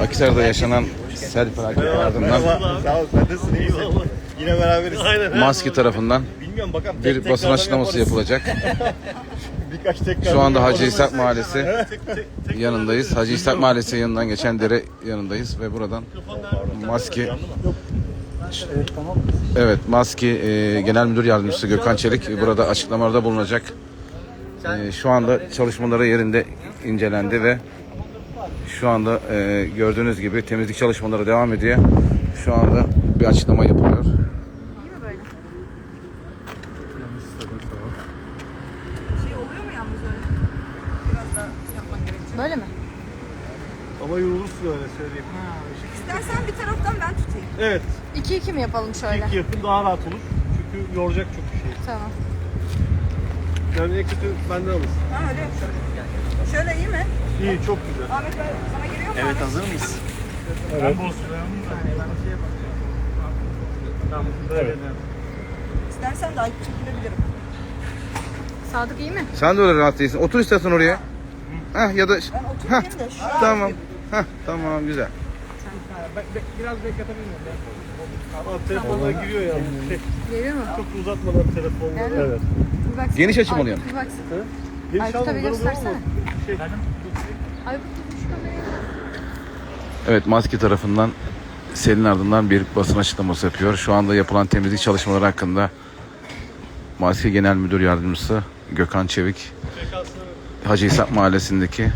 Akhisar'da yaşanan sel felaketi ardından Sağ ol. Sen nasılsın? İyi misin? Yine beraberiz. Maske tarafından Bilmiyorum bakalım. tek bir tekrardan basın açıklaması yaparız. yapılacak. Birkaç tekrar. Şu anda Hacı İshak Mahallesi yanındayız. Hacı İshak Mahallesi yanından geçen dere yanındayız ve buradan maske Evet, maske e, Genel Müdür Yardımcısı Gökhan Çelik burada açıklamalarda bulunacak. E, şu anda çalışmaları yerinde incelendi ve şu anda e, gördüğünüz gibi temizlik çalışmaları devam ediyor. Şu anda bir açıklama yapılıyor. Şey oluyor mu yalnız öyle? Biraz daha yapman gerekecek. Böyle mi? Ama yorulursun öyle söyleyeyim. İstersen bir taraftan ben tutayım. Evet. 2-2 mi yapalım şöyle? İlk yapın daha rahat olur. Çünkü yoracak çok bir şey. Tamam. Yani en kötü benden alırsın. Ha öyle yapacağım. Şöyle iyi mi? İyi çok güzel. Ahmet ben sana giriyor mu? Evet hazır mıyız? Evet. Evet. İstersen daha çekilebilirim. Sadık iyi mi? Sen de öyle rahat değilsin. Otur istersen oraya. Heh, ya da Ben oturayım da şu tamam. Heh, tamam güzel. Ama telefonla giriyor ya. Şey, Geliyor mu? çok uzatmadan telefonla. Evet. Geniş açı mı Aykut, alıyorsun? Bir baksana. Geniş Aykut'a bir oluyor göstersene. Şey, Evet maske tarafından selin ardından bir basın açıklaması yapıyor. Şu anda yapılan temizlik çalışmaları hakkında Maske Genel Müdür Yardımcısı Gökhan Çevik Hacı İshak Mahallesi'ndeki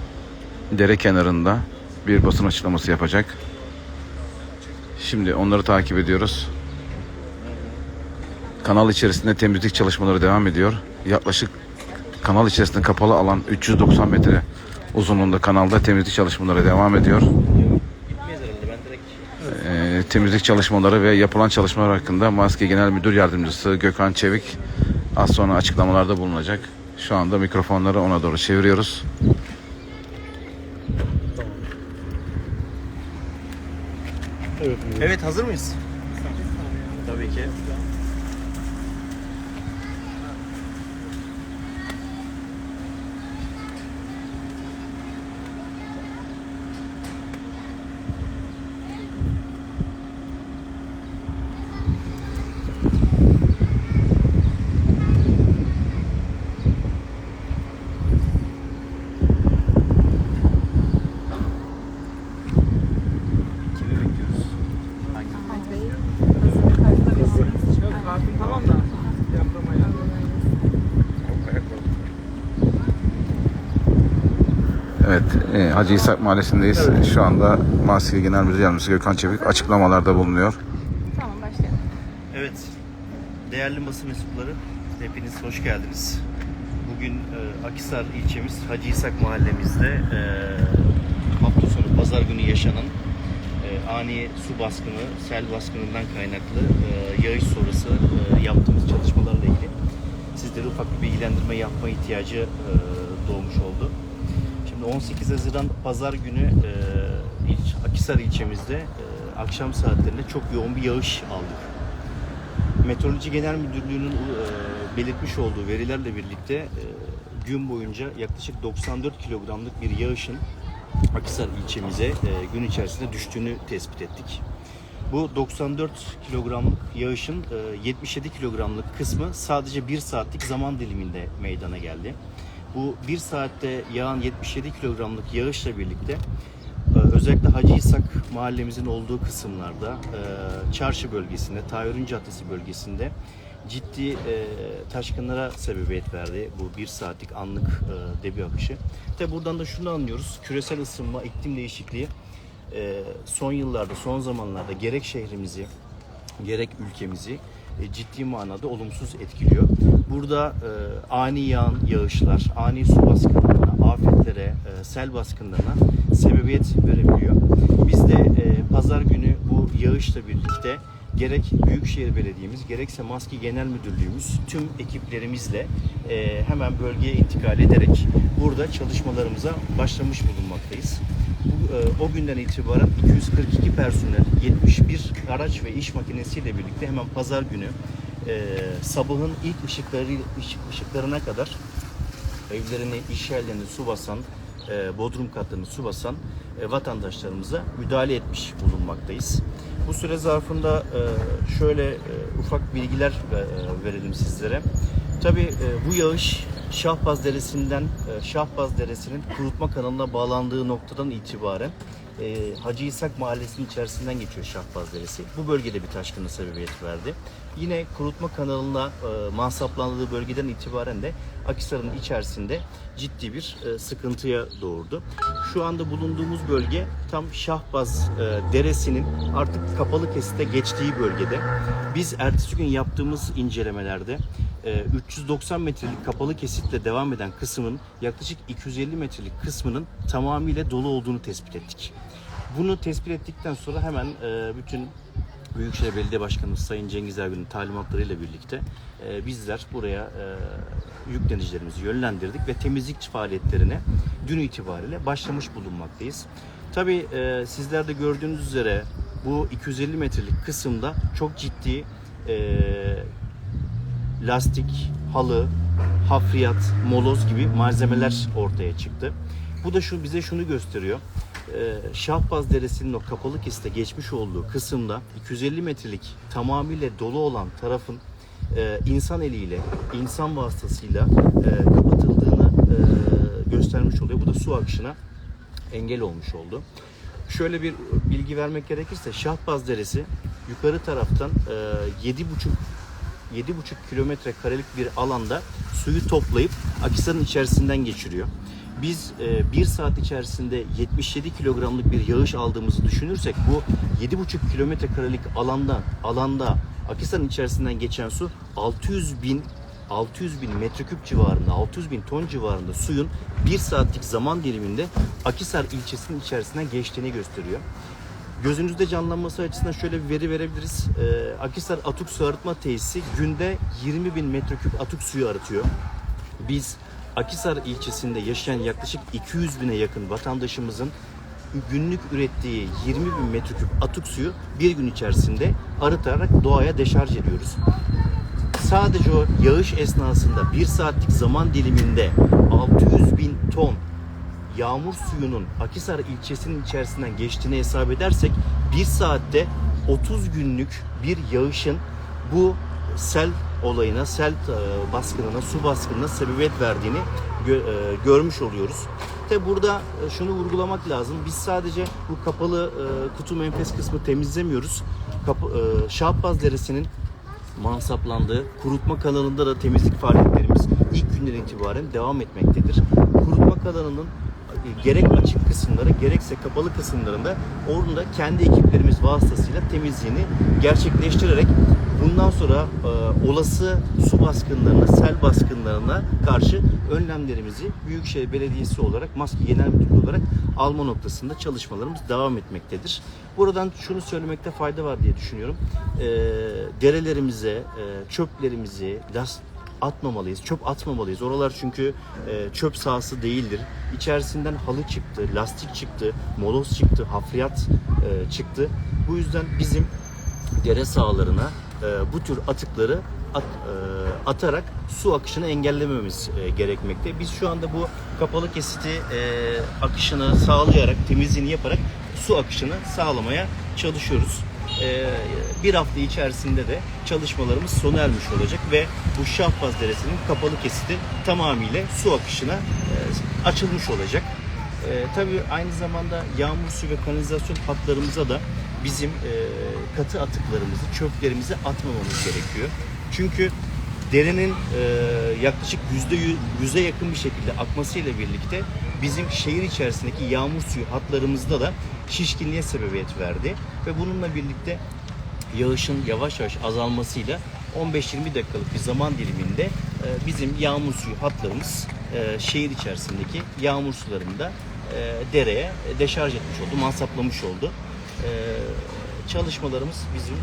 dere kenarında bir basın açıklaması yapacak. Şimdi onları takip ediyoruz. Kanal içerisinde temizlik çalışmaları devam ediyor. Yaklaşık kanal içerisinde kapalı alan 390 metre uzunluğunda kanalda temizlik çalışmaları devam ediyor. Ee, temizlik çalışmaları ve yapılan çalışmalar hakkında Maske Genel Müdür Yardımcısı Gökhan Çevik az sonra açıklamalarda bulunacak. Şu anda mikrofonları ona doğru çeviriyoruz. Evet hazır mıyız? Tabii ki. Kimi bekliyoruz? Hangi? Ahmet Bey. Hazır. Kayıtta mısınız? Tamam da. Evet, e, Hacı İshak Mahallesi'ndeyiz. Şu anda Maske Genel Müdür Yardımcısı Gökhan Çevik açıklamalarda bulunuyor. Tamam başlayalım. Evet. Değerli basın mensupları, hepiniz hoş geldiniz. Bugün e, Akhisar ilçemiz Hacı İshak mahallemizde e, hafta sonu pazar günü yaşanan e, ani su baskını, sel baskınından kaynaklı e, yağış sonrası e, yaptığımız çalışmalarla ilgili sizlere ufak bir bilgilendirme yapma ihtiyacı e, doğmuş oldu. Şimdi 18 Haziran Pazar günü e, ilç, Akhisar ilçemizde e, akşam saatlerinde çok yoğun bir yağış aldık. Meteoroloji Genel Müdürlüğü'nün e, belirtmiş olduğu verilerle birlikte e, gün boyunca yaklaşık 94 kilogramlık bir yağışın Akhisar ilçemize e, gün içerisinde düştüğünü tespit ettik. Bu 94 kilogramlık yağışın e, 77 kilogramlık kısmı sadece 1 saatlik zaman diliminde meydana geldi. Bu 1 saatte yağan 77 kilogramlık yağışla birlikte ee, Özellikle Hacı İshak mahallemizin olduğu kısımlarda, e, çarşı bölgesinde, Tayyarın Caddesi bölgesinde ciddi e, taşkınlara sebebiyet verdi bu bir saatlik anlık e, debi akışı. Tabi buradan da şunu anlıyoruz, küresel ısınma, iklim değişikliği e, son yıllarda, son zamanlarda gerek şehrimizi, gerek ülkemizi e, ciddi manada olumsuz etkiliyor. Burada e, ani yağan yağışlar, ani su baskınlarına, afetlere, e, sel baskınlarına sebebiyet verebiliyor. Biz de e, pazar günü bu yağışla birlikte gerek Büyükşehir Belediye'miz gerekse Maski Genel Müdürlüğümüz tüm ekiplerimizle e, hemen bölgeye intikal ederek burada çalışmalarımıza başlamış bulunmaktayız. Bu, e, o günden itibaren 242 personel, 71 araç ve iş makinesiyle birlikte hemen pazar günü e, sabahın ilk ışıkları ışık, ışıklarına kadar evlerini, iş yerlerini su basan, e, bodrum katlarını su basan e, vatandaşlarımıza müdahale etmiş bulunmaktayız. Bu süre zarfında e, şöyle e, ufak bilgiler e, verelim sizlere. Tabii e, bu yağış Şahbaz Deresi'nden e, Şahbaz Deresi'nin kurutma kanalına bağlandığı noktadan itibaren e, Hacı İshak Mahallesi'nin içerisinden geçiyor Şahbaz Deresi. Bu bölgede bir taşkına sebebiyet verdi. Yine kurutma kanalına e, mansaplandığı bölgeden itibaren de Akisar'ın içerisinde ciddi bir e, sıkıntıya doğurdu. Şu anda bulunduğumuz bölge tam Şahbaz e, Deresi'nin artık kapalı kesite geçtiği bölgede. Biz ertesi gün yaptığımız incelemelerde e, 390 metrelik kapalı kesitle devam eden kısmın yaklaşık 250 metrelik kısmının tamamıyla dolu olduğunu tespit ettik. Bunu tespit ettikten sonra hemen e, bütün Büyükşehir Belediye Başkanımız Sayın Cengiz Ergün'ün talimatlarıyla birlikte e, bizler buraya e, yüklenicilerimizi yönlendirdik ve temizlik faaliyetlerine dün itibariyle başlamış bulunmaktayız. Tabii e, sizler de gördüğünüz üzere bu 250 metrelik kısımda çok ciddi e, lastik, halı, hafriyat, moloz gibi malzemeler ortaya çıktı. Bu da şu bize şunu gösteriyor. Ee, Şahbaz Deresi'nin o kapalı kesite geçmiş olduğu kısımda 250 metrelik tamamıyla dolu olan tarafın e, insan eliyle, insan vasıtasıyla e, kapatıldığını e, göstermiş oluyor. Bu da su akışına engel olmuş oldu. Şöyle bir bilgi vermek gerekirse Şahbaz Deresi yukarı taraftan e, 7,5 7,5 kilometre karelik bir alanda suyu toplayıp Akisar'ın içerisinden geçiriyor. Biz e, bir saat içerisinde 77 kilogramlık bir yağış aldığımızı düşünürsek bu 7,5 kilometre karelik alanda alanda Akisar'ın içerisinden geçen su 600 bin 600 bin metreküp civarında, 600 bin ton civarında suyun bir saatlik zaman diliminde Akisar ilçesinin içerisinden geçtiğini gösteriyor. Gözünüzde canlanması açısından şöyle bir veri verebiliriz. Ee, Akisar Atık Su Arıtma Tesisi günde 20 bin metreküp atık suyu arıtıyor. Biz Akisar ilçesinde yaşayan yaklaşık 200 bine yakın vatandaşımızın günlük ürettiği 20 bin metreküp atık suyu bir gün içerisinde arıtarak doğaya deşarj ediyoruz. Sadece o yağış esnasında bir saatlik zaman diliminde 600 bin ton yağmur suyunun Akisar ilçesinin içerisinden geçtiğini hesap edersek bir saatte 30 günlük bir yağışın bu sel olayına, sel e, baskınına, su baskınına sebebiyet verdiğini gö- e, görmüş oluyoruz. Tabi burada e, şunu vurgulamak lazım. Biz sadece bu kapalı kutu menfez kısmı temizlemiyoruz. Kapı, e, Şahbaz Deresi'nin mansaplandığı kurutma kanalında da temizlik faaliyetlerimiz ilk günden itibaren devam etmektedir. Kurutma kanalının gerek açık kısımları gerekse kapalı kısımlarında orada kendi ekiplerimiz vasıtasıyla temizliğini gerçekleştirerek bundan sonra e, olası su baskınlarına, sel baskınlarına karşı önlemlerimizi Büyükşehir Belediyesi olarak, Maske Genel Müdürlüğü olarak alma noktasında çalışmalarımız devam etmektedir. Buradan şunu söylemekte fayda var diye düşünüyorum. E, derelerimize, e, çöplerimizi, las, atmamalıyız, çöp atmamalıyız. Oralar çünkü e, çöp sahası değildir. İçerisinden halı çıktı, lastik çıktı, moloz çıktı, hafriyat e, çıktı. Bu yüzden bizim dere sahalarına e, bu tür atıkları at, e, atarak su akışını engellememiz e, gerekmekte. Biz şu anda bu kapalı kesiti e, akışını sağlayarak, temizliğini yaparak su akışını sağlamaya çalışıyoruz. E, bir hafta içerisinde de çalışmalarımız sona ermiş olacak ve bu Şahbaz Deresi'nin kapalı kesiti tamamıyla su akışına e, açılmış olacak. E, tabii aynı zamanda yağmur suyu ve kanalizasyon hatlarımıza da bizim katı atıklarımızı, çöplerimizi atmamamız gerekiyor. Çünkü derenin yaklaşık yüzde yü- yüze yakın bir şekilde akmasıyla birlikte bizim şehir içerisindeki yağmur suyu hatlarımızda da şişkinliğe sebebiyet verdi ve bununla birlikte yağışın yavaş yavaş azalmasıyla 15-20 dakikalık bir zaman diliminde e, bizim yağmur suyu hatlarımız e, şehir içerisindeki yağmur sularını da e, dereye deşarj etmiş oldu, mansaplamış oldu. Çalışmalarımız bizim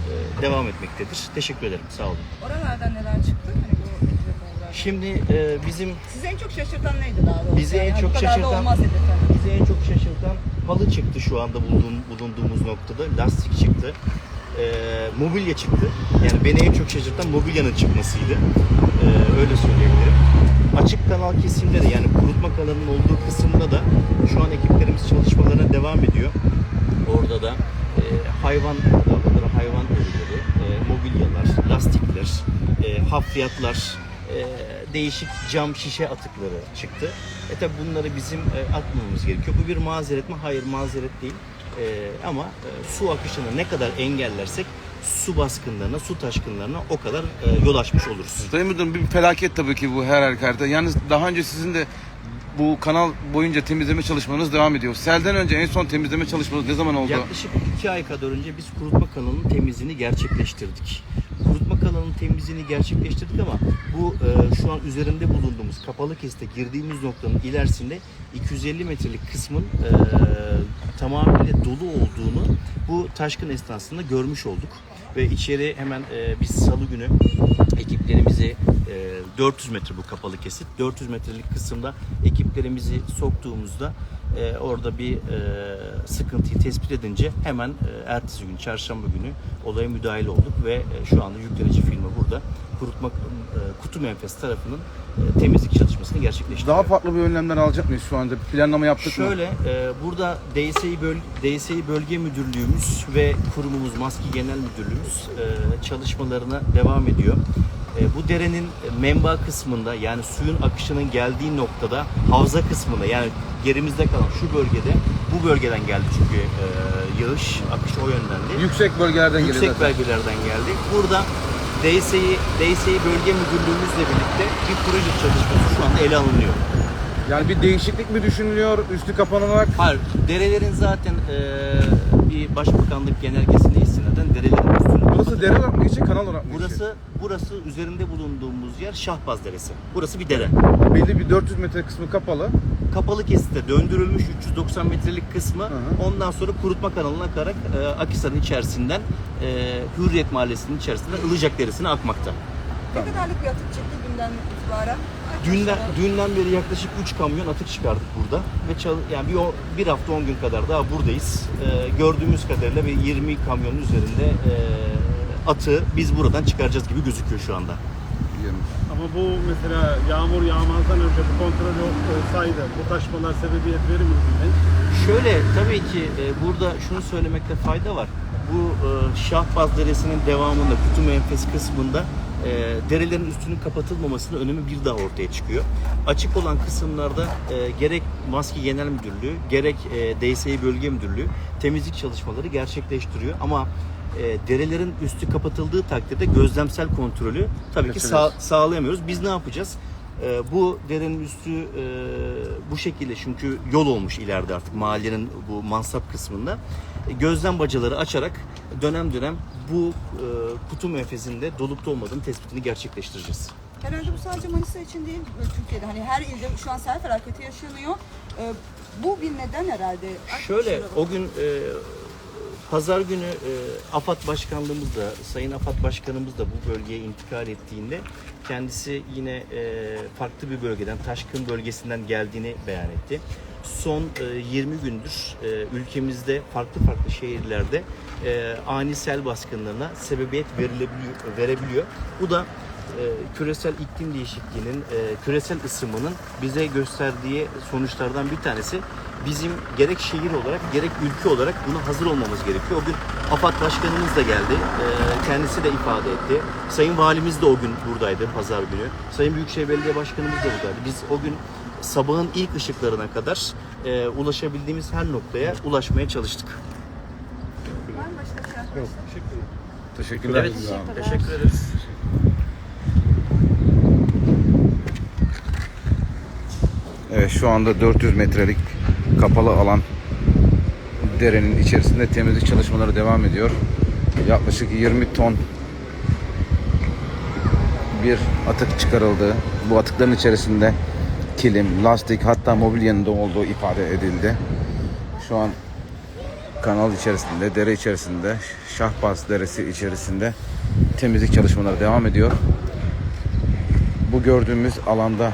devam etmektedir. Teşekkür ederim. Sağ olun. Oralardan neler çıktı? Hani bu. Şimdi e, bizim Sizi en çok şaşırtan neydi daha doğrusu? Bizi en Yani çok kadar da şaşırtan- olmaz dedi efendim. Bizi en çok şaşırtan halı çıktı şu anda bulduğum, bulunduğumuz noktada. Lastik çıktı. Ee, mobilya çıktı. Yani beni en çok şaşırtan mobilyanın çıkmasıydı. Ee, öyle söyleyebilirim. açık kanal kesimde de yani kurutma kanalının olduğu kısımda da şu an ekiplerimiz çalışmalarına devam ediyor. Orada da e, hayvan hayvan ölüleri, e, mobilyalar, lastikler, e, hafriyatlar, e, değişik cam şişe atıkları çıktı. E tabi bunları bizim e, atmamamız gerekiyor. Bu bir mazeret mi? Hayır mazeret değil. E, ama e, su akışını ne kadar engellersek su baskınlarına, su taşkınlarına o kadar e, yol açmış oluruz. Sayın Müdürüm bir felaket tabii ki bu her halükarda. Yalnız daha önce sizin de bu kanal boyunca temizleme çalışmanız devam ediyor. Selden önce en son temizleme çalışmanız ne zaman oldu? Yaklaşık iki ay kadar önce biz kurutma kanalının temizliğini gerçekleştirdik. Kurutma kanalının temizliğini gerçekleştirdik ama bu e, şu an üzerinde bulunduğumuz kapalı kesite girdiğimiz noktanın ilerisinde 250 metrelik kısmın e, tamamıyla dolu olduğunu bu taşkın esnasında görmüş olduk. Ve içeri hemen e, biz salı günü ekiplerimizi e, 400 metre bu kapalı kesit. 400 metrelik kısımda ekiplerimizi soktuğumuzda e, orada bir e, sıkıntıyı tespit edince hemen e, ertesi gün çarşamba günü olaya müdahil olduk ve e, şu anda yüklenici firma burada kurutma e, kutu menfez tarafının e, temizlik çalışmasını gerçekleştiriyor. Daha farklı bir önlemler alacak mıyız şu anda? Planlama yaptık mı? Şöyle e, burada DSİ, böl DSİ Bölge Müdürlüğümüz ve kurumumuz Maski Genel Müdürlüğümüz e, çalışmalarına devam ediyor. E, bu derenin menba kısmında yani suyun akışının geldiği noktada havza kısmında yani gerimizde kalan şu bölgede bu bölgeden geldi çünkü e, yağış akışı o yöndendi. Yüksek bölgelerden geliyor Yüksek zaten. bölgelerden geldi. Burada DSİ, DSİ Bölge Müdürlüğümüzle birlikte bir proje çalışması şu anda ele alınıyor. Yani bir değişiklik mi düşünülüyor üstü kapanarak? Hayır, derelerin zaten eee, bir başbakanlık üstünü Burası dere mı geçecek, kanal olarak mı Burası burası üzerinde bulunduğumuz yer Şahbaz Deresi. Burası bir dere. Belli bir 400 metre kısmı kapalı. Kapalı kesitte döndürülmüş 390 metrelik kısmı hı. ondan sonra kurutma kanalına akarak eee Akhisar'ın içerisinden eee, Hürriyet Mahallesi'nin içerisinden Ilıcak Deresi'ne akmakta. Ne kadarlık bir atık çıktı günden itibaren? Dünden, dünden beri yaklaşık 3 kamyon atık çıkardık burada ve çal, yani bir, o- bir hafta 10 gün kadar daha buradayız. Ee, gördüğümüz kadarıyla bir 20 kamyonun üzerinde e, atığı biz buradan çıkaracağız gibi gözüküyor şu anda. Ama bu mesela yağmur yağmazdan önce bu kontrol ol- olsaydı bu taşmalar sebebiyet verir miydi? Şöyle tabii ki e, burada şunu söylemekte fayda var. Bu e, Şahbaz Deresi'nin devamında kutu menfez kısmında e, derelerin üstünün kapatılmamasının önemi bir daha ortaya çıkıyor. Açık olan kısımlarda e, gerek Maski Genel Müdürlüğü gerek e, DSİ Bölge Müdürlüğü temizlik çalışmaları gerçekleştiriyor ama e, derelerin üstü kapatıldığı takdirde gözlemsel kontrolü tabii ki sağ, sağlayamıyoruz. Biz ne yapacağız? Ee, bu derenin üstü e, bu şekilde çünkü yol olmuş ileride artık mahallenin bu mansap kısmında. E, gözlem bacaları açarak dönem dönem bu e, kutu menfezinde dolup dolmadığını tespitini gerçekleştireceğiz. Herhalde bu sadece Manisa için değil e, Türkiye'de. Hani her ilde şu an sel felaketi yaşanıyor. E, bu bir neden herhalde. Şöyle o gün e, pazar günü e, AFAD başkanlığımız da Sayın AFAD başkanımız da bu bölgeye intikal ettiğinde kendisi yine e, farklı bir bölgeden Taşkın bölgesinden geldiğini beyan etti. Son e, 20 gündür e, ülkemizde farklı farklı şehirlerde e, ani sel baskınlarına sebebiyet verilebiliyor, verebiliyor. Bu da e, küresel iklim değişikliğinin, e, küresel ısınmanın bize gösterdiği sonuçlardan bir tanesi. Bizim gerek şehir olarak gerek ülke olarak buna hazır olmamız gerekiyor. O gün AFAD Başkanımız da geldi. E, kendisi de ifade etti. Sayın Valimiz de o gün buradaydı pazar günü. Sayın Büyükşehir Belediye Başkanımız da buradaydı. Biz o gün sabahın ilk ışıklarına kadar e, ulaşabildiğimiz her noktaya ulaşmaya çalıştık. Şey arkadaşlar? Teşekkürler. Evet, teşekkür ederiz. Evet şu anda 400 metrelik kapalı alan derenin içerisinde temizlik çalışmaları devam ediyor. Yaklaşık 20 ton bir atık çıkarıldı. Bu atıkların içerisinde kilim, lastik hatta mobilyanın da olduğu ifade edildi. Şu an kanal içerisinde, dere içerisinde, Şahbaz Deresi içerisinde temizlik çalışmaları devam ediyor. Bu gördüğümüz alanda